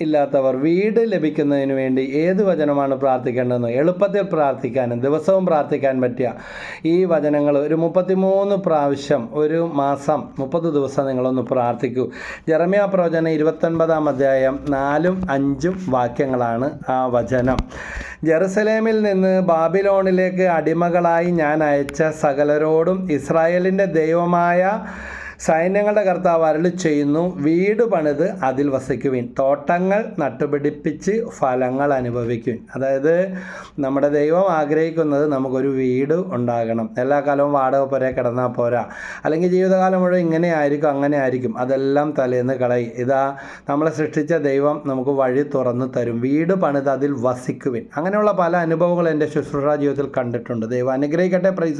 ഇല്ലാത്തവർ വീട് ലഭിക്കുന്നതിന് വേണ്ടി ഏത് വചനമാണ് പ്രാർത്ഥിക്കേണ്ടതെന്ന് എളുപ്പത്തിൽ പ്രാർത്ഥിക്കാനും ദിവസവും പ്രാർത്ഥിക്കാൻ പറ്റിയ ഈ വചനങ്ങൾ ഒരു മുപ്പത്തിമൂന്ന് പ്രാവശ്യം ഒരു മാസം മുപ്പത് ദിവസം നിങ്ങളൊന്ന് പ്രാർത്ഥിക്കൂ. ജെറമിയ പ്രവചനം ഇരുപത്തൊൻപതാം അധ്യായം നാലും അഞ്ചും വാക്യങ്ങളാണ് ആ വചനം. ജെറുസലേമിൽ നിന്ന് ബാബിലോണിലേക്ക് അടിമകളായി ഞാൻ അയച്ച സകലരോടും ഇസ്രായേലിന്റെ ദൈവമായ സൈന്യങ്ങളുടെ കർത്താവ് അരളി ചെയ്യുന്നു. വീട് പണിത് അതിൽ വസിക്കുവിൻ. തോട്ടങ്ങൾ നട്ടുപിടിപ്പിച്ച് ഫലങ്ങൾ അനുഭവിക്കുവിൻ. അതായത് നമ്മുടെ ദൈവം ആഗ്രഹിക്കുന്നത് നമുക്കൊരു വീട് ഉണ്ടാകണം. എല്ലാ കാലവും വാടക പോരെ കിടന്നാൽ പോരാ. അല്ലെങ്കിൽ ജീവിതകാലം മുഴുവൻ ഇങ്ങനെ ആയിരിക്കും അങ്ങനെ ആയിരിക്കും. അതെല്ലാം തലേന്ന് കളയി. ഇതാ നമ്മളെ സൃഷ്ടിച്ച ദൈവം നമുക്ക് വഴി തുറന്നു തരും. വീട് പണിത് അതിൽ വസിക്കുവിൻ. അങ്ങനെയുള്ള പല അനുഭവങ്ങൾ എന്റെ ശുശ്രൂഷ ജീവിതത്തിൽ കണ്ടിട്ടുണ്ട്. ദൈവം അനുഗ്രഹിക്കട്ടെ പ്രൈസ്